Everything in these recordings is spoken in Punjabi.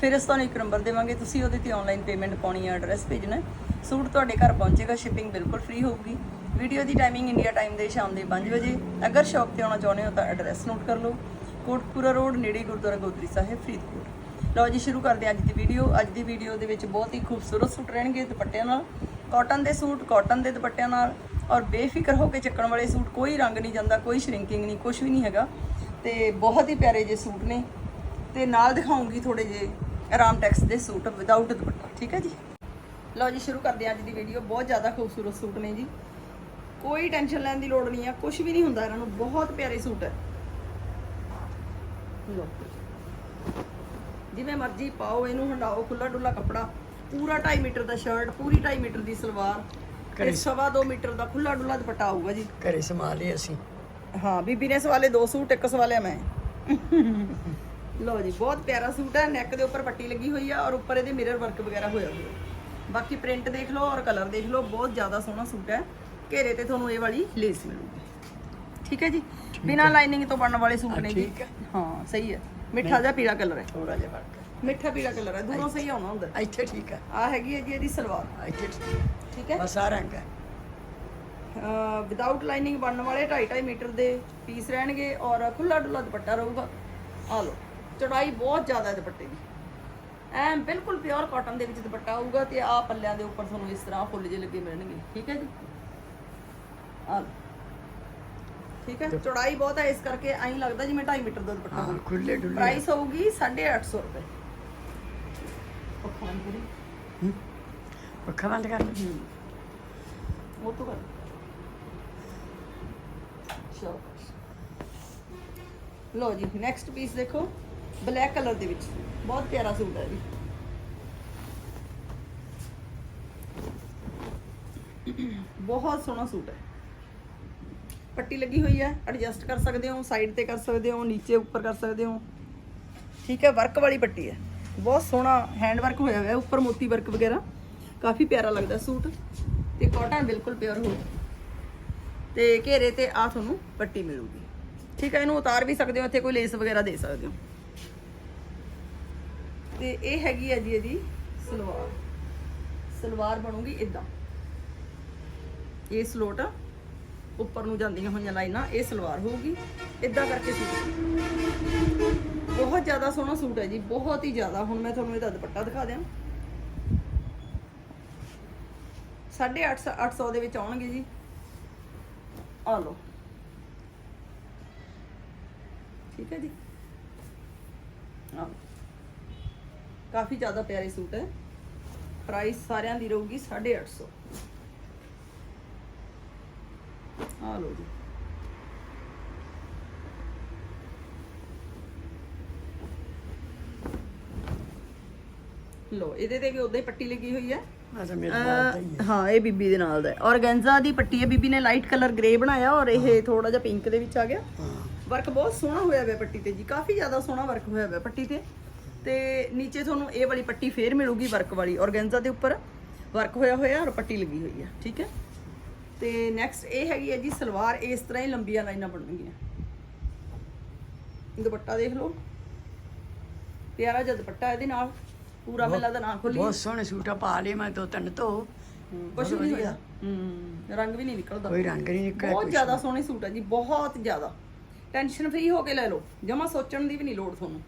ਫਿਰ ਅਸੀਂ ਤੁਹਾਨੂੰ ਇੱਕ ਨੰਬਰ ਦੇਵਾਂਗੇ, ਤੁਸੀਂ ਉਹਦੇ ਤੇ ਆਨਲਾਈਨ ਪੇਮੈਂਟ ਪਾਉਣੀ ਹੈ ਐਡਰੈਸ ਭੇਜਣਾ। ਸੂਟ ਤੁਹਾਡੇ ਘਰ ਪਹੁੰਚੇਗਾ ਸ਼ਿਪਿੰਗ ਬਿਲਕੁਲ ਫ੍ਰੀ ਹੋਊਗੀ। ਵੀਡੀਓ ਦੀ ਟਾਈਮਿੰਗ ਇੰਡੀਆ ਟਾਈਮ ਦੇ ਸ਼ਾਮ ਦੇ 5 ਵਜੇ। ਅਗਰ ਸ਼ੌਪ ਤੇ ਆਉਣਾ ਚਾਹੁੰਦੇ ਹੋ ਤਾਂ ਐਡਰੈਸ ਨੋਟ ਕਰ ਲਓ। ਕੋਟਪੁਰਾ ਰੋਡ ਨੇੜੇ ਗੁਰਦੁਆਰਾ ਗੋਦਰੀ ਸਾਹਿਬ, ਫਰੀਦਕੋਟ। ਲਓ ਜੀ, ਸ਼ੁਰੂ ਕਰਦੇ ਹਾਂ ਅੱਜ ਦੀ ਵੀਡੀਓ ਅੱਜ ਦੀ ਵੀਡੀਓ ਦੇ ਵਿੱਚ ਬਹੁਤ ਹੀ ਖੂਬਸੂਰਤ ਸੂਟ ਰਹਿਣਗੇ ਦੁਪੱਟਿਆਂ ਨਾਲ। ਕਾਟਨ ਦੇ ਸੂਟ ਕਾਟਨ ਦੇ ਦੁਪੱਟਿਆਂ ਨਾਲ। ਔਰ ਬੇਫਿਕਰ ਹੋ ਕੇ ਚੱਕਣ ਵਾਲੇ ਸੂਟ ਕੋਈ ਰੰਗ ਨਹੀਂ ਜਾਂਦਾ, ਕੋਈ ਸ਼ਰਿੰਕਿੰਗ ਨਹੀਂ ਕੁਝ ਵੀ ਨਹੀਂ ਹੈਗਾ। ਤੇ ਬਹੁਤ ਹੀ ਪਿਆਰੇ ਜੇ ਸੂਟ ਨੇ। ਤੇ ਨਾਲ ਦਿਖਾਉਂਗੀ ਥੋੜੇ ਜੇ ਆਰਾਮ ਟੈਕਸ ਦੇ ਸੂਟ ਵਿਦਆਊਟ ਦੁਪੱਟਾ ਠੀਕ ਹੈ ਜੀ? ਲਓ ਜੀ ਸ਼ੁਰੂ ਕਰਦੇ ਹਾਂ ਅੱਜ ਦੀ ਵੀਡੀਓ ਬਹੁਤ ਜ਼ਿਆਦਾ ਖੂਬਸੂਰਤ ਸੂਟ ਨੇ ਜੀ। ਕੋਈ ਟੈਨਸ਼ਨ ਲੈਣ ਦੀ ਲੋੜ ਨਹੀਂ ਆ ਕੁਝ ਵੀ ਨਹੀਂ ਹੁੰਦਾ ਇਹਨਾਂ ਨੂੰ। ਬਹੁਤ ਪਿਆਰੇ ਸੂਟ ਹੈ। ਲਓ। ਜਿਵੇਂ ਮਰਜ਼ੀ ਪਾਓ ਇਹਨੂੰ ਹੰਡਾਓ ਖੁੱਲਾ ਡੁੱਲਾ ਕੱਪੜਾ। ਪੂਰਾ 2.5 ਮੀਟਰ ਦਾ ਸ਼ਰਟ ਪੂਰੀ 2.5 ਮੀਟਰ ਦੀ ਸਲਵਾਰ ਤੇ ਸਵਾ 2 ਮੀਟਰ ਦਾ ਖੁੱਲਾ ਡੁੱਲਾ ਦੁਪੱਟਾ ਆਊਗਾ ਜੀ। ਘਰੇ ਸੰਭਾਲੇ ਅਸੀਂ। ਹਾਂ ਬੀਬੀ ਨੇ ਸਵਾਲੇ ਦੋ ਸੂਟ ਇੱਕ ਸਵਾਲਿਆ ਮੈਂ। ਲਓ ਜੀ ਬਹੁਤ ਪਿਆਰਾ ਸੂਟ ਹੈ ਨੈਕ ਦੇ ਉੱਪਰ ਪੱਟੀ ਲੱਗੀ ਹੋਈ ਆ ਔਰ ਉੱਪਰ ਇਹਦੇ ਮਿਰਰ ਵਰਕ ਵਗੈਰਾ ਹੋਇਆ ਹੋਇਆ। ਬਾਕੀ ਪ੍ਰਿੰਟ ਦੇਖ ਲਓ ਔਰ ਕਲਰ ਦੇਖ ਲਓ ਬਹੁਤ ਜ਼ਿਆਦਾ ਸੋਹਣਾ ਸੂਟ ਹੈ। ਘੇਰੇ ਤੇ ਤੁਹਾਨੂੰ ਇਹ ਵਾਲੀ ਲੇਸ ਮਿਲੂਗੀ। ਠੀਕ ਹੈ ਜੀ? ਬਿਨਾਂ ਲਾਈਨਿੰਗ ਤੋਂ ਬਣਨ ਵਾਲੇ ਸੂਟ ਨੇ ਜੀ। ਹੈ। ਸਹੀ ਹੈ। ਮਿੱਠਾ ਜਿਹਾ ਪੀਲਾ ਕਲਰ ਹੈ। ਥੋੜਾ ਜਿਹਾ ਫ਼ਰਕ ਮਿੱਠਾ ਪੀਲਾ ਕਲਰ ਹੈ। ਦੂਰੋਂ ਸਹੀ ਆਉਣਾ ਹੁੰਦਾ। ਇੱਥੇ ਠੀਕ ਹੈ। ਆ ਹੈਗੀ ਹੈ ਜੀ ਇਹਦੀ ਸਲਵਾਰ। ਇੱਥੇ ਠੀਕ ਹੈ। ਬਸ ਆ ਰੰਗ ਹੈ। ਵਿਦਆਊਟ ਲਾਈਨਿੰਗ ਬਣਨ ਵਾਲੇ 2.5 ਮੀਟਰ ਦੇ ਪੀਸ ਰਹਿਣਗੇ ਔਰ ਖੁੱਲਾ ਡੁੱਲਾ ਦੁਪੱਟਾ ਰਹੂਗਾ। ਆ ਲਓ। ਚੜਾਈ ਬਹੁਤ ਜ਼ਿਆਦਾ ਹੈ ਦੁਪੱਟੇ ਦੀ। ਐਂ ਬਿਲਕੁਲ ਪਿਓਰ ਕਾਟਨ ਦੇ ਵਿੱਚ ਦੁਪੱਟਾ ਆਊਗਾ ਤੇ ਆ ਪੱਲਿਆਂ ਦੇ ਉੱਪਰ ਤੁਹਾਨੂੰ ਇਸ ਤਰ੍ਹਾਂ ਫੁੱਲ ਜਿਹੇ ਲੱਗੇ ਮਿਲਣਗੇ। ਠੀਕ ਹੈ ਜੀ? ਆ ਠੀਕ ਹੈ? ਚੜਾਈ ਬਹੁਤ ਹੈ ਇਸ ਕਰਕੇ ਐਂ ਲੱਗਦਾ ਜਿਵੇਂ 2.5 ਮੀਟਰ ਦਾ ਦੁਪੱਟਾ ਹਾਂ ਖੁੱਲੇ ਡੁੱਲੇ। ਪ੍ਰਾਈਸ ਹੋਊਗੀ 850 ਰੁਪਏ। ਪੱਖਾ ਬੰਦ ਕਰੀ। ਪੱਖਾ ਬੰਦ ਕਰ ਉਹ ਤੋਂ ਕਰ ਚਲੋ। ਲੋ ਜੀ ਨੈਕਸਟ ਪੀਸ ਦੇਖੋ। ਬਲੈਕ ਕਲਰ ਦੇ ਵਿੱਚ। ਬਹੁਤ ਪਿਆਰਾ ਸੂਟ ਹੈ ਜੀ। ਬਹੁਤ ਸੋਹਣਾ ਸੂਟ ਹੈ। ਪੱਟੀ ਲੱਗੀ ਹੋਈ ਹੈ ਐਡਜਸਟ ਕਰ ਸਕਦੇ ਹੋ ਸਾਈਡ ਤੇ ਕਰ ਸਕਦੇ ਹੋ, ਨੀਚੇ ਉੱਪਰ ਕਰ ਸਕਦੇ ਹੋ। ਠੀਕ ਹੈ ਵਰਕ ਵਾਲੀ ਪੱਟੀ ਹੈ। ਬਹੁਤ ਸੋਹਣਾ ਹੈਂਡ ਵਰਕ ਹੋਇਆ ਹੋਇਆ, ਉੱਪਰ ਮੋਤੀ ਵਰਕ ਵਗੈਰਾ। ਕਾਫੀ ਪਿਆਰਾ ਲੱਗਦਾ ਸੂਟ। ਤੇ ਕਾਟਨ ਬਿਲਕੁਲ ਪਿਓਰ ਹੋ। ਤੇ ਘੇਰੇ ਤੇ ਆ ਤੁਹਾਨੂੰ ਪੱਟੀ ਮਿਲੂਗੀ। ਠੀਕ ਹੈ, ਇਹਨੂੰ ਉਤਾਰ ਵੀ ਸਕਦੇ ਹੋ, ਇੱਥੇ ਕੋਈ ਲੇਸ ਵਗੈਰਾ ਦੇ ਸਕਦੇ ਹੋ। ਤੇ ਇਹ ਹੈਗੀ ਹੈ ਜੀ ਇਹਦੀ ਸਲਵਾਰ। ਸਲਵਾਰ ਬਣੂਗੀ ਇਦਾਂ ਇਹ ਸਲੋਟ ਉੱਪਰ ਨੂੰ ਜਾਂਦੀਆਂ ਹੋਈਆਂ ਲਾਈਨਾਂ, ਇਹ ਸਲਵਾਰ ਹੋਊਗੀ। ਇਦਾਂ ਕਰਕੇ ਸੂਟ। ਬਹੁਤ ਜ਼ਿਆਦਾ ਸੋਹਣਾ ਸੂਟ ਹੈ ਜੀ, ਬਹੁਤ ਹੀ ਜ਼ਿਆਦਾ। ਹੁਣ ਮੈਂ ਤੁਹਾਨੂੰ ਇਹਦਾ ਦੁਪੱਟਾ ਦਿਖਾ ਦਿਆਂ। 850 800 ਦੇ ਵਿੱਚ ਆਉਣਗੇ ਜੀ। ਆ ਲਓ। ਠੀਕ ਹੈ ਜੀ? ਆ ਕਾਫੀ ਜ਼ਿਆਦਾ ਪਿਆਰੇ ਸੂਟ ਹੈ। ਪ੍ਰਾਈਸ ਸਾਰਿਆਂ ਦੀ ਰਹੂਗੀ 850 ਆ ਲਓ ਜੀ। ਲੋ ਇਹਦੇ ਤੇ ਵੀ ਉਦਾਂ ਹੀ ਪੱਟੀ ਲੱਗੀ ਹੋਈ ਹੈ। ਆ ਤਾਂ ਮੇਰੇ ਨਾਲ ਦਾ ਹੀ ਇਹ ਬੀਬੀ ਦੇ ਨਾਲ ਦਾ ਹੈ। ਔਰਗੈਂਜ਼ਾ ਦੀ ਪੱਟੀ ਹੈ। ਬੀਬੀ ਨੇ ਲਾਈਟ ਕਲਰ ਗ੍ਰੇ ਬਣਾਇਆ ਔਰ ਇਹ ਥੋੜਾ ਜਿਹਾ ਪਿੰਕ ਦੇ ਵਿੱਚ ਆ ਗਿਆ। ਹਾਂ। ਵਰਕ ਬਹੁਤ ਸੋਹਣਾ ਹੋਇਆ ਹੋਇਆ ਪੱਟੀ ਤੇ ਜੀ। ਕਾਫੀ ਜ਼ਿਆਦਾ ਸੋਹਣਾ ਵਰਕ ਹੋਇਆ ਹੋਇਆ ਪੱਟੀ ਤੇ। ਤੇ ਨੀਚੇ ਤੁਹਾਨੂੰ ਇਹ ਵਾਲੀ ਪੱਟੀ ਫੇਰ ਮਿਲੂਗੀ ਵਰਕ ਵਾਲੀ ਔਰਗੈਂਜ਼ਾ ਦੇ ਉੱਪਰ। ਵਰਕ ਹੋਇਆ ਹੋਇਆ ਔਰ ਪੱਟੀ ਲੱਗੀ ਹੋਈ ਹੈ ਠੀਕ ਹੈ? ਤੇ ਨੈਕਸਟ ਇਹ ਹੈਗੀ ਹੈ ਜੀ ਸਲਵਾਰ ਇਸ ਤਰ੍ਹਾਂ ਹੀ ਲੰਬੀਆਂ ਲਾਈਨਾਂ ਬਣਨਗੀਆਂ। ਦੁਪੱਟਾ ਦੇਖ ਲਓ। ਪਿਆਰਾ ਜਿਹਾ ਦੁਪੱਟਾ ਇਹਦੇ ਨਾਲ ਪੂਰਾ ਮੇਲਾ ਦਾ ਨਾਂ ਖੋਲੀ ਬਹੁਤ ਸੋਹਣੇ ਸੂਟਾ ਪਾ ਲਏ ਮੈਂ ਦੋ ਤਿੰਨ ਤੋਂ ਕੁਝ ਨਹੀਂ ਹੋਇਆ। ਹੂੰ ਰੰਗ ਵੀ ਨਹੀਂ ਨਿਕਲਦਾ। ਕੋਈ ਰੰਗ ਨਹੀਂ ਨਿਕਲਿਆ ਬਹੁਤ ਜ਼ਿਆਦਾ ਸੋਹਣੇ ਸੂਟ ਹੈ ਜੀ ਬਹੁਤ ਜ਼ਿਆਦਾ। ਟੈਨਸ਼ਨ ਫ੍ਰੀ ਹੋ ਕੇ ਲੈ ਲਓ। ਜਮਾ ਸੋਚਣ ਦੀ ਵੀ ਨਹੀਂ ਲੋੜ ਤੁਹਾਨੂੰ।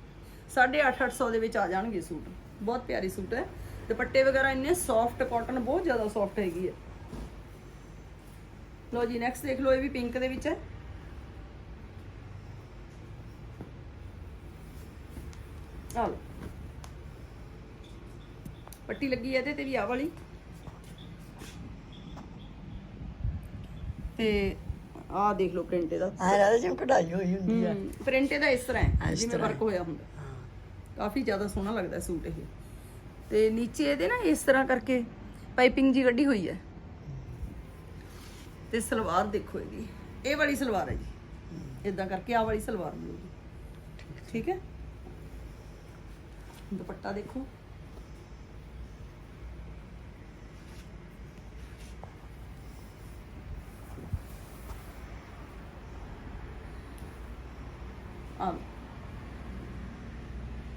850 800 ਦੇ ਵਿੱਚ ਆ ਜਾਣਗੇ ਸੂਟ। ਬਹੁਤ ਪਿਆਰੀ ਸੂਟ ਹੈ। ਦੁਪੱਟੇ ਵਗੈਰਾ ਇੰਨੇ ਸੌਫਟ ਕਾਟਨ ਬਹੁਤ ਜ਼ਿਆਦਾ ਸੌਫਟ ਹੈਗੀ ਹੈ। ਲੋ ਜੀ ਨੈਕਸਟ ਦੇਖ ਲਓ ਇਹ ਵੀ ਪਿੰਕ ਦੇ ਵਿੱਚ ਹੈ। ਆ ਲਓ। ਪੱਟੀ ਲੱਗੀ ਹੈ ਇਹਦੇ ਤੇ ਵੀ ਆਹ ਵਾਲੀ। ਤੇ ਆਹ ਦੇਖ ਲਓ ਪ੍ਰਿੰਟ ਇਹਦਾ। ਆ ਰਾਜਾ ਜਿਵੇਂ ਕਢਾਈ ਹੋਈ ਹੁੰਦੀ ਆ ਪ੍ਰਿੰਟ ਇਹਦਾ ਇਸ ਤਰ੍ਹਾਂ ਹੈ ਜਿਵੇਂ ਵਰਕ ਹੋਇਆ ਹੁੰਦਾ। ਹਾਂ ਕਾਫੀ ਜ਼ਿਆਦਾ ਸੋਹਣਾ ਲੱਗਦਾ ਸੂਟ ਇਹ। ਤੇ ਨੀਚੇ ਇਹਦੇ ਨਾ ਇਸ ਤਰ੍ਹਾਂ ਕਰਕੇ ਪਾਈਪਿੰਗ ਜੀ ਕੱਢੀ ਹੋਈ ਹੈ। ਤੇ ਸਲਵਾਰ ਦੇਖੋ ਇਹਦੀ। ਇਹ ਵਾਲੀ ਸਲਵਾਰ ਹੈ ਜੀ। ਇਦਾਂ ਕਰਕੇ ਆਹ ਵਾਲੀ ਸਲਵਾਰ ਮਿਲੂਗੀ। ਠੀਕ ਹੈ? ਦੁਪੱਟਾ ਦੇਖੋ। ਆ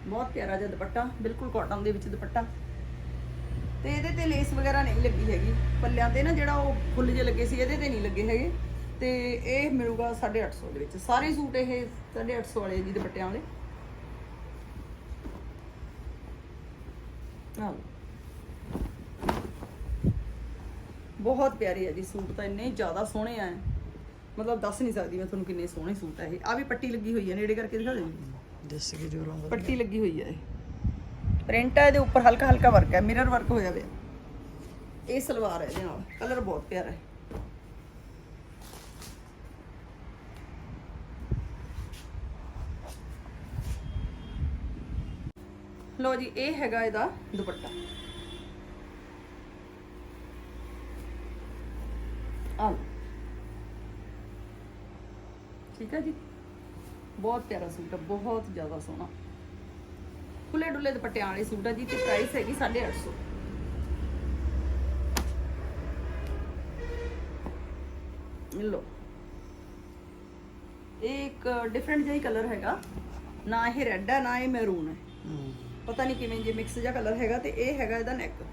ਬਹੁਤ ਪਿਆਰਾ ਜਿਹਾ ਦੁਪੱਟਾ, ਬਿਲਕੁਲ ਕਾਟਨ ਦੇ ਵਿੱਚ ਦੁਪੱਟਾ। ਤੇ ਇਹਦੇ ਤੇ ਲੇਸ ਵਗੈਰਾ ਨਹੀਂ ਲੱਗੀ ਹੈਗੀ। ਪੱਲਿਆਂ ਤੇ ਨਾ ਜਿਹੜਾ ਉਹ ਫੁੱਲ ਜਿਹੇ ਲੱਗੇ ਸੀ, ਇਹਦੇ ਤੇ ਨਹੀਂ ਲੱਗੇ ਹੈਗੇ। ਤੇ ਇਹ ਮਿਲੂਗਾ 850 ਦੇ ਵਿੱਚ। ਸਾਰੇ ਸੂਟ ਇਹ 850 ਵਾਲੇ ਜੀ ਦੁਪੱਟਿਆਂ ਵਾਲੇ। ਆਹ ਬਹੁਤ ਪਿਆਰੇ ਆ ਜੀ ਸੂਟ ਤਾਂ, ਇੰਨੇ ਜ਼ਿਆਦਾ ਸੋਹਣੇ ਆ। ਮਤਲਬ ਦੱਸ ਨਹੀਂ ਸਕਦੀ ਮੈਂ ਤੁਹਾਨੂੰ ਕਿੰਨੇ ਸੋਹਣੇ ਸੂਟ ਆ ਇਹ। ਆ ਵੀ ਪੱਟੀ ਲੱਗੀ ਹੋਈ ਹੈ ਨੇੜੇ ਕਰਕੇ ਦਿਖਾ ਦਿੰਦੀ ਦੱਸ ਕੇ ਜੋਰਾਂ ਦਾ ਪੱਟੀ ਲੱਗੀ ਹੋਈ ਹੈ ਇਹ। ਪ੍ਰਿੰਟ ਹੈ ਇਹਦੇ ਉੱਪਰ ਹਲਕਾ ਹਲਕਾ ਵਰਕ ਹੈ ਮਿਰਰ ਵਰਕ ਹੋਇਆ ਹੋਇਆ ਇਹ ਸਲਵਾਰ ਹੈ ਇਹਦੇ ਨਾਲ। ਕਲਰ ਬਹੁਤ ਪਿਆਰਾ ਹੈ। ਲੋ ਜੀ ਇਹ ਹੈਗਾ ਇਹਦਾ ਦੁਪੱਟਾ। ਆ। ਠੀਕ ਹੈ ਜੀ? ਬਹੁਤ ਪਿਆਰਾ ਸੂਟ ਹੈ ਬਹੁਤ ਜ਼ਿਆਦਾ ਸੋਹਣਾ। ਖੁੱਲੇ ਡੁੱਲੇ ਦੁਪੱਟਿਆਂ ਵਾਲੇ ਸੂਟ ਆ ਜੀ ਤੇ ਪ੍ਰਾਈਸ ਹੈਗੀ 850 ਲੋ ਇੱਕ ਡਿਫਰੈਂਟ ਜਿਹਾ ਕਲਰ ਹੈਗਾ। ਨਾ ਇਹ ਰੈੱਡ ਹੈ ਨਾ ਇਹ ਮੈਰੂਨ ਹੈ। ਪਤਾ ਨਹੀਂ ਕਿਵੇਂ ਜੇ ਮਿਕਸ ਜਿਹਾ ਕਲਰ ਹੈਗਾ ਤੇ ਇਹ ਹੈਗਾ ਇਹਦਾ ਨੈਕ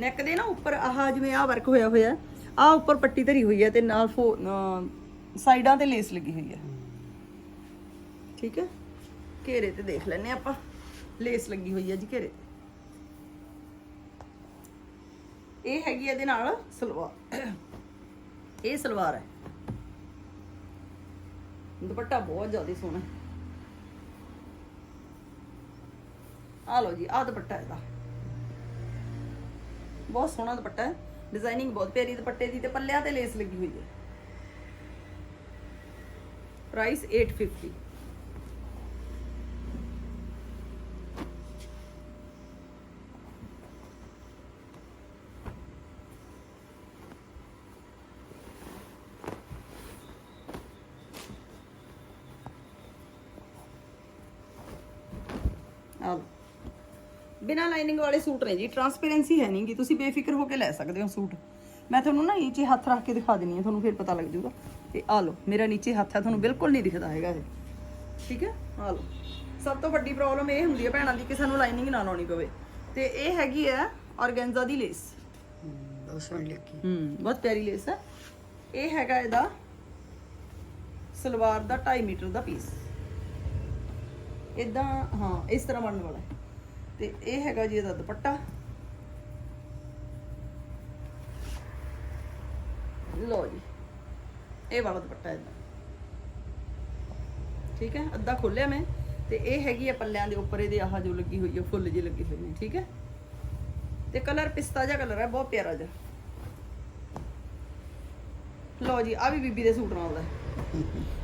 ਨੈਕ ਦੇ ਨਾ ਉੱਪਰ ਆਹ ਜਿਵੇਂ ਆਹ ਵਰਕ ਹੋਇਆ ਹੋਇਆ ਆ ਉੱਪਰ ਪੱਟੀ ਧਰੀ ਹੋਈ ਹੈ ਤੇ ਨਾਲ ਸਾਈਡਾਂ ਤੇ ਲੇਸ ਲੱਗੀ ਹੋਈ ਹੈ। ਠੀਕ ਹੈ? ਘੇਰੇ ਤੇ ਦੇਖ ਲੈਨੇ ਆਪਾਂ। ਲੇਸ ਲੱਗੀ ਹੋਈ ਹੈ ਜੀ ਘੇਰੇ ਤੇ। ਇਹ ਹੈਗੀ ਇਹਦੇ ਨਾਲ ਸਲਵਾਰ। ਇਹ ਸਲਵਾਰ ਹੈ। ਦੁਪੱਟਾ ਬਹੁਤ ਜ਼ਿਆਦਾ ਸੋਹਣਾ ਆ ਲਓ ਜੀ ਆ ਦੁਪੱਟਾ ਇਹਦਾ। ਬਹੁਤ ਸੋਹਣਾ ਦੁਪੱਟਾ ਹੈ। ਡਿਜ਼ਾਈਨਿੰਗ ਬਹੁਤ ਪਿਆਰੀ ਦੁਪੱਟੇ ਦੀ ਤੇ ਪੱਲਿਆਂ ਤੇ ਲੇਸ ਲੱਗੀ ਹੋਈ ਹੈ। ਪ੍ਰਾਈਸ 850 ਆ ਲਓ ਬਿਨਾ ਲਾਈਨਿੰਗ ਵਾਲੇ ਸੂਟ ਨੇ ਜੀ ਟਰਾਂਸਪੇਰੈਂਸੀ ਹੈ ਨਹੀਂਗੀ ਤੁਸੀਂ ਬੇਫਿਕਰ ਹੋ ਕੇ ਲੈ ਸਕਦੇ ਹੋ ਸੂਟ। ਮੈਂ ਤੁਹਾਨੂੰ ਨਾ ਨੀਚੇ ਹੱਥ ਰੱਖ ਕੇ ਦਿਖਾ ਦਿੰਨੀ ਆ ਤੁਹਾਨੂੰ ਫਿਰ ਪਤਾ ਲੱਗ ਜਾਊਗਾ। ਤੇ ਆ ਲਓ ਮੇਰਾ ਨੀਚੇ ਹੱਥ ਹੈ ਤੁਹਾਨੂੰ ਬਿਲਕੁਲ ਨਹੀਂ ਦਿਖਦਾ ਹੈਗਾ ਇਹ। ਠੀਕ ਹੈ? ਆ ਲਓ। ਸਭ ਤੋਂ ਵੱਡੀ ਪ੍ਰੋਬਲਮ ਇਹ ਹੁੰਦੀ ਹੈ ਭੈਣਾਂ ਦੀ ਕਿ ਸਾਨੂੰ ਲਾਈਨਿੰਗ ਨਾ ਲਾਉਣੀ ਪਵੇ। ਤੇ ਇਹ ਹੈਗੀ ਹੈ ਆਰਗੈਂਜ਼ਾ ਦੀ ਲੇਸ ਹੂੰ, ਬਹੁਤ ਸੋਹਣੀ ਲੱਗੀ। ਹੂੰ ਬਹੁਤ ਪਿਆਰੀ ਲੇਸ ਹੈ। ਇਹ ਹੈਗਾ ਇਹਦਾ ਸਲਵਾਰ ਦਾ 2.5 ਮੀਟਰ ਦਾ ਪੀਸ ਇਦਾਂ ਹਾਂ, ਇਸ ਤਰ੍ਹਾਂ ਬਣਨ ਵਾਲਾ ਤੇ ਇਹ ਹੈਗਾ ਜੀ ਇਹਦਾ ਦੁਪੱਟਾ। ਲੋ ਜੀ, ਇਹ ਵਾਲਾ ਦੁਪੱਟਾ ਇਹਦਾ ਠੀਕ ਹੈ, ਅੱਧਾ ਖੋਲਿਆ ਮੈਂ, ਤੇ ਇਹ ਹੈਗੀ ਹੈ ਪੱਲਿਆਂ ਦੇ ਉੱਪਰ, ਇਹਦੇ ਆਹ ਜੋ ਲੱਗੀ ਹੋਈ ਹੈ ਫੁੱਲ ਜੀ ਲੱਗੀ ਹੋਈ ਨੇ ਠੀਕ ਹੈ। ਤੇ ਕਲਰ ਪਿਸਤਾ ਜਿਹਾ ਕਲਰ ਹੈ, ਬਹੁਤ ਪਿਆਰਾ ਜਿਹਾ। ਲੋ ਜੀ ਆ ਵੀ ਬੀਬੀ ਦੇ ਸੂਟ ਨਾਲ ਦਾ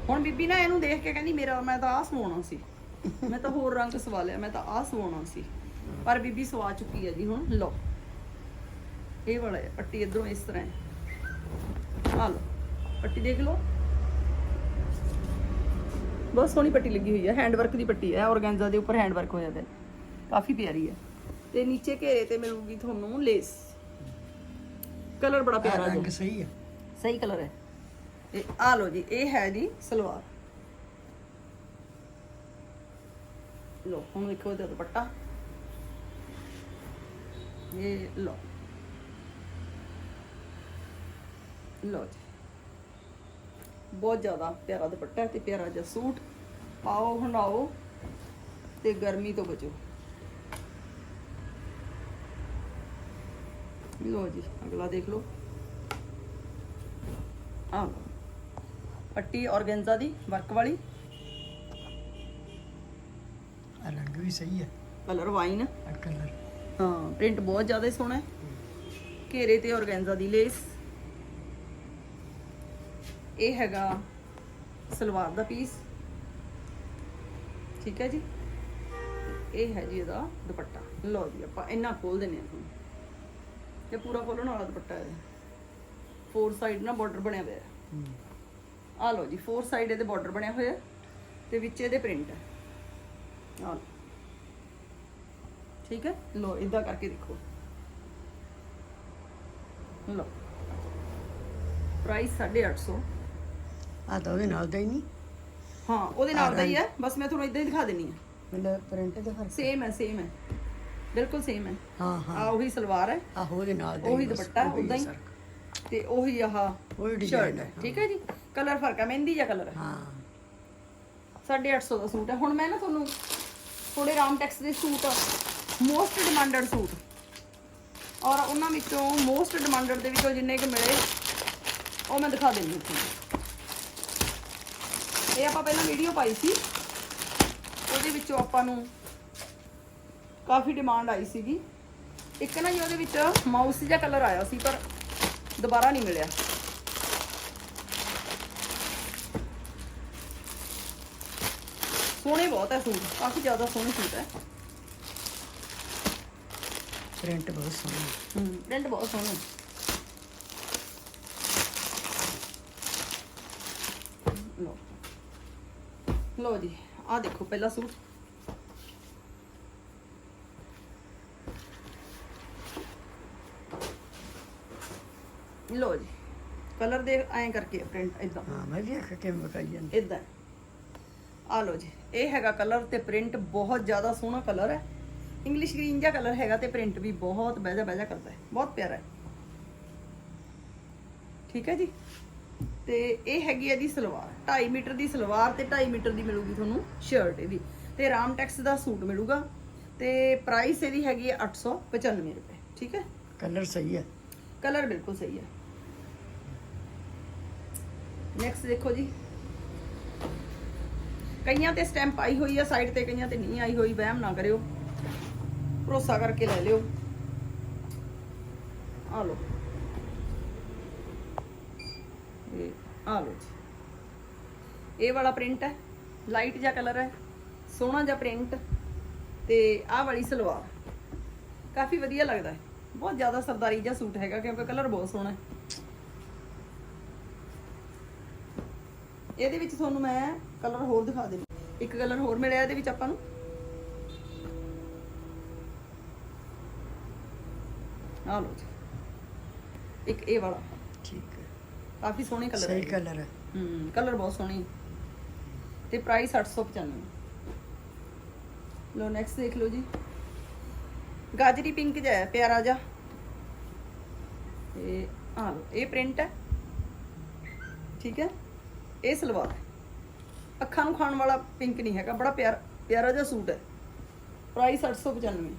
ਹੁਣ ਬੀਬੀ ਨਾ ਇਹਨੂੰ ਦੇਖ ਕੇ ਕਹਿੰਦੀ, ਮੇਰਾ, ਮੈਂ ਤਾਂ ਆਹ ਸਵਾਉਣਾ ਸੀ। ਮੈਂ ਤਾਂ ਹੋਰ ਰੰਗ ਸਵਾ ਲਿਆ ਮੈਂ ਤਾਂ ਆਹ ਸਵਾਉਣਾ ਸੀ। ਪਰ ਬੀਬੀ ਸਵਾ ਚੁੱਕੀ ਹੈ ਜੀ ਹੁਣ ਲੋ ਇਹ ਵਾਲਾ ਹੈ ਪੱਟੀ ਇਧਰੋਂ ਇਸ ਤਰ੍ਹਾਂ ਹੈ। ਆ ਲੋ ਪੱਟੀ ਦੇਖ ਲਓ। ਬਹੁਤ ਸੋਹਣੀ ਪੱਟੀ ਲੱਗੀ ਹੋਈ ਹੈ ਹੈਂਡ ਵਰਕ ਦੀ ਪੱਟੀ ਹੈ ਔਰਗੈਂਜ਼ਾ ਦੇ ਉੱਪਰ ਹੈਂਡ ਵਰਕ ਹੋਇਆ ਹੈ ਕਾਫੀ ਪਿਆਰੀ ਹੈ। ਤੇ ਨੀਚੇ ਘੇਰੇ ਤੇ ਮਿਲੂਗੀ ਤੁਹਾਨੂੰ ਲੇਸ ਕਲਰ ਬੜਾ ਪਿਆਰਾ ਰੰਗ ਜਿਹਾ ਸਹੀ ਹੈ। ਸਹੀ ਕਲਰ ਹੈ। ਇਹ ਆ ਲੋ ਜੀ ਇਹ ਹੈ ਦੀ ਸਲਵਾਰ। ਲੋ ਹੁਣ ਵੇਖੋ ਇਹਦਾ ਦੁਪੱਟਾ। ਇਹ ਲੋ ਲੋ ਜੀ। ਬਹੁਤ ਜ਼ਿਆਦਾ ਪਿਆਰਾ ਦੁਪੱਟਾ ਤੇ ਪਿਆਰਾ ਜਿਹਾ ਸੂਟ। ਪਾਓ ਹੰਡਾਓ ਤੇ ਗਰਮੀ ਤੋਂ ਬਚੋ। ਲੋ ਜੀ, ਅਗਲਾ ਦੇਖ ਲਓ। ਆ ਪੱਟੀ ਔਰਗੈਂਜ਼ਾ ਦੀ ਵਰਕ ਵਾਲੀ ਆਹ ਰੰਗ ਵੀ ਸਹੀ ਹੈ। ਕਲਰ ਵਾਈਨ ਆ ਕਲਰ ਹਾਂ ਪ੍ਰਿੰਟ ਬਹੁਤ ਜ਼ਿਆਦਾ ਸੋਹਣਾ ਹੈ। ਘੇਰੇ ਤੇ ਔਰਗੈਂਜ਼ਾ ਦੀ ਲੇਸ ਇਹ ਹੈਗਾ ਸਲਵਾਰ ਦਾ ਪੀਸ ਠੀਕ ਹੈ ਜੀ? ਇਹ ਹੈ ਜੀ ਇਹਦਾ ਦੁਪੱਟਾ। ਲਓ ਜੀ ਆਪਾਂ ਇੰਨਾ ਖੋਲ ਦਿੰਨੇ ਆ ਤੁਹਾਨੂੰ। ਇਹ ਪੂਰਾ ਖੋਲਣ ਵਾਲਾ ਦੁਪੱਟਾ ਹੈ। ਫੋਰ ਸਾਈਡ ਨਾ ਬਾਰਡਰ ਬਣਿਆ ਹੋਇਆ ਹੈ। ਆ ਲਓ ਜੀ ਫੋਰ ਸਾਈਡ ਇਹਦੇ ਬਾਰਡਰ ਬਣਿਆ ਹੋਇਆ ਤੇ ਵਿੱਚ ਇਹਦੇ ਪ੍ਰਿੰਟ ਹੈ। ਆ ਲਓ। ਠੀਕ ਹੈ? ਲਓ ਇਦਾਂ ਕਰਕੇ ਦੇਖੋ। ਲਓ। ਪ੍ਰਾਈਸ 850 ਆ ਤਾਂ ਉਹਦੇ ਨਾਲ ਦਾ ਹੀ ਨਹੀਂ। ਹਾਂ ਉਹਦੇ ਨਾਲ ਦਾ ਹੀ ਹੈ। ਬਸ ਮੈਂ ਤੁਹਾਨੂੰ ਇਦਾਂ ਹੀ ਦਿਖਾ ਦਿੰਨੀ ਆ ਮਤਲਬ ਪ੍ਰਿੰਟ ਦਾ ਫ਼ਰਕ ਸੇਮ ਹੈ ਸੇਮ ਹੈ। ਬਿਲਕੁਲ ਸੇਮ ਹੈ। ਹਾਂ ਹਾਂ। ਆ ਉਹੀ ਸਲਵਾਰ ਹੈ। ਆਹੋ ਉਹਦੇ ਨਾਲ ਦਾ ਉਹੀ ਦੁਪੱਟਾ ਉਦਾਂ ਹੀ। ਤੇ ਉਹੀ ਆਹ ਉਹੀ ਹੈ, ਹੈ। ਠੀਕ ਹੈ ਜੀ? ਕਲਰ ਫ਼ਰਕ ਹੈ ਮਹਿੰਦੀ ਜਾਂ ਕਲਰ ਹੈ। ਹਾਂ। 850 ਦਾ ਸੂਟ ਹੈ। ਹੁਣ ਮੈਂ ਨਾ ਤੁਹਾਨੂੰ ਥੋੜੇ ਰਾਮ ਟੈਕਸ ਦੇ ਸੂਟ ਮੋਸਟ ਡਿਮਾਂਡਡ ਸੂਟ। ਔਰ ਉਹਨਾਂ ਵਿੱਚੋਂ ਮੋਸਟ ਡਿਮਾਂਡਡ ਦੇ ਵਿੱਚੋਂ ਜਿੰਨੇ ਕੁ ਮਿਲੇ, ਉਹ ਮੈਂ ਦਿਖਾ ਦਿੰਦੀ ਹਾਂ। ਇਹ ਆਪਾਂ ਪਹਿਲਾਂ ਵੀਡੀਓ ਪਾਈ ਸੀ। ਉਹਦੇ ਵਿੱਚੋਂ ਆਪਾਂ ਨੂੰ ਕਾਫੀ ਡਿਮਾਂਡ ਆਈ ਸੀਗੀ। ਇੱਕ ਨਾ ਜੀ ਉਹਦੇ ਵਿੱਚ ਮਾਊਸੀ ਜਿਹਾ ਕਲਰ ਆਇਆ ਸੀ, ਪਰ ਦੁਬਾਰਾ ਨਹੀਂ ਮਿਲਿਆ। ਸੋਹਣੇ ਬਹੁਤ ਹੈ ਸੂਟ, ਕਾਫੀ ਜ਼ਿਆਦਾ ਸੋਹਣੇ ਸੂਟ ਹੈ ਪ੍ਰਿੰਟ ਬਹੁਤ ਸੋਹਣਾ। ਹੂੰ। ਪ੍ਰਿੰਟ ਬਹੁਤ ਸੋਹਣਾ। ਲਓ। ਜੀ ਆਹ ਦੇਖੋ ਪਹਿਲਾ ਸੂਟ। ਲਓ ਜੀ ਕਲਰ ਦੇ ਐਂ ਕਰਕੇ ਪ੍ਰਿੰਟ ਇਦਾਂ ਹਾਂ ਮੈਂ ਵੀ ਆਖ ਕੇ ਬਕਾਈ ਜਾਂਦੀ। ਇਦਾਂ ਆ ਲਓ ਜੀ ਇਹ ਹੈਗਾ ਕਲਰ ਤੇ ਪ੍ਰਿੰਟ ਬਹੁਤ ਜ਼ਿਆਦਾ ਸੋਹਣਾ ਕਲਰ ਹੈ। ਇੰਗਲਿਸ਼ ਗ੍ਰੀਨ ਜਿਹਾ ਕਲਰ ਹੈਗਾ ਤੇ ਪ੍ਰਿੰਟ ਵੀ ਬਹੁਤ ਬਹਿਜਾ ਬਹਿਜਾ ਕਰਦਾ ਹੈ। ਬਹੁਤ ਪਿਆਰਾ ਹੈ। ਠੀਕ ਹੈ ਜੀ? ਤੇ ਇਹ ਹੈਗੀ ਹੈ ਦੀ ਸਲਵਾਰ। 2.5 ਮੀਟਰ ਦੀ ਸਲਵਾਰ ਤੇ 2.5 ਮੀਟਰ ਦੀ ਮਿਲੂਗੀ ਤੁਹਾਨੂੰ ਸ਼ਰਟ ਇਹਦੀ। ਤੇ ਰਾਮ ਟੈਕਸ ਦਾ ਸੂਟ ਮਿਲੂਗਾ। ਤੇ ਪ੍ਰਾਈਸ ਇਹਦੀ ਹੈਗੀ ਹੈ 895 ਰੁਪਏ। ਠੀਕ ਹੈ? ਕਲਰ ਸਹੀ ਹੈ। ਕਲਰ ਬਿਲਕੁਲ ਸਹੀ ਹੈ। ਨੈਕਸਟ ਦੇਖੋ ਜੀ। ਕਈਆਂ ਤੇ ਸਟੈਂਪ ਆਈ ਹੋਈ ਹੈ ਸਾਈਡ ਤੇ ਕਈਆਂ ਤੇ ਨਹੀਂ ਆਈ ਹੋਈ ਵਹਿਮ ਨਾ ਕਰਿਓ। ਭਰੋਸਾ ਕਰਕੇ ਲੈ ਲਿਓ। ਆ ਲਓ। ਇਹ ਆ ਲਓ ਜੀ। ਇਹ ਵਾਲਾ ਪ੍ਰਿੰਟ ਹੈ, ਲਾਈਟ ਜਿਹਾ ਕਲਰ ਹੈ, ਸੋਹਣਾ ਜਿਹਾ ਪ੍ਰਿੰਟ ਤੇ ਆਹ ਵਾਲੀ ਸਲਵਾਰ। ਕਾਫੀ ਵਧੀਆ ਲੱਗਦਾ ਹੈ। ਬਹੁਤ ਜ਼ਿਆਦਾ ਸਰਦਾਰੀ ਜਿਹਾ ਸੂਟ ਹੈਗਾ ਕਿਉਂਕਿ ਕਲਰ ਬਹੁਤ ਸੋਹਣਾ ਹੈ। ਇਹਦੇ ਵਿੱਚ ਤੁਹਾਨੂੰ ਮੈਂ ਕਲਰ ਹੋਰ ਦਿਖਾ ਦਿੰਦੀ ਇੱਕ ਕਲਰ ਹੋਰ ਮਿਲਿਆ ਇਹਦੇ ਵਿੱਚ ਆਪਾਂ ਨੂੰ। ਆਹ ਲਓ ਜੀ। ਇੱਕ ਇਹ ਵਾਲਾ। ਠੀਕ ਹੈ। ਕਾਫੀ ਸੋਹਣੇ ਕਲਰ ਸਹੀ ਕਲਰ ਹੈ। ਹੂੰ ਕਲਰ ਬਹੁਤ ਸੋਹਣੀ। ਤੇ ਪ੍ਰਾਈਸ 895 ਲੋ ਨੈਕਸਟ ਦੇਖ ਲਓ ਜੀ। ਗਾਜਰੀ ਪਿੰਕ ਜਿਹਾ ਹੈ ਪਿਆਰਾ ਜਿਹਾ। ਇਹ ਆ ਲਓ ਇਹ ਪ੍ਰਿੰਟ ਹੈ। ਠੀਕ ਹੈ। ਇਹ ਸਲਵਾਰ ਹੈ। ਅੱਖਾਂ ਨੂੰ ਖਾਣ ਵਾਲਾ ਪਿੰਕ ਨਹੀਂ ਹੈਗਾ। ਬੜਾ ਪਿਆਰਾ ਪਿਆਰਾ ਜਿਹਾ ਸੂਟ ਹੈ। ਪ੍ਰਾਈਸ 895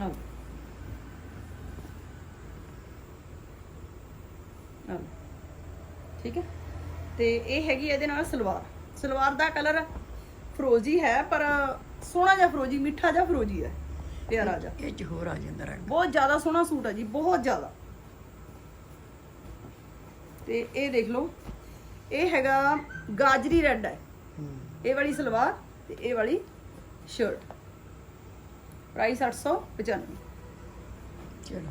ਆ ਲਓ। ਆ ਲਓ। ਠੀਕ ਹੈ ਤੇ ਇਹ ਹੈਗੀ ਇਹਦੇ ਨਾਲ ਸਲਵਾਰ। ਸਲਵਾਰ ਦਾ ਕਲਰ ਫਰੋਜੀ ਹੈ ਪਰ ਸੋਹਣਾ ਜਿਹਾ ਫਰੋਜੀ ਮਿੱਠਾ ਜਿਹਾ ਫਰੋਜੀ ਹੈ ਪਿਆਰਾ ਜਿਹਾ। ਇਹ ਚ ਹੋਰ ਆ ਜਾਂਦਾ ਰੰਗ। ਬਹੁਤ ਜ਼ਿਆਦਾ ਸੋਹਣਾ ਸੂਟ ਹੈ ਜੀ ਬਹੁਤ ਜ਼ਿਆਦਾ। ਤੇ ਇਹ ਦੇਖ ਲਓ ਇਹ ਹੈਗਾ ਗਾਜਰੀ ਰੈੱਡ ਹੈ। ਇਹ ਵਾਲੀ ਸਲਵਾਰ ਤੇ ਇਹ ਵਾਲੀ ਸ਼ਰਟ ਪ੍ਰਾਈਸ 895 ਚਲੋ।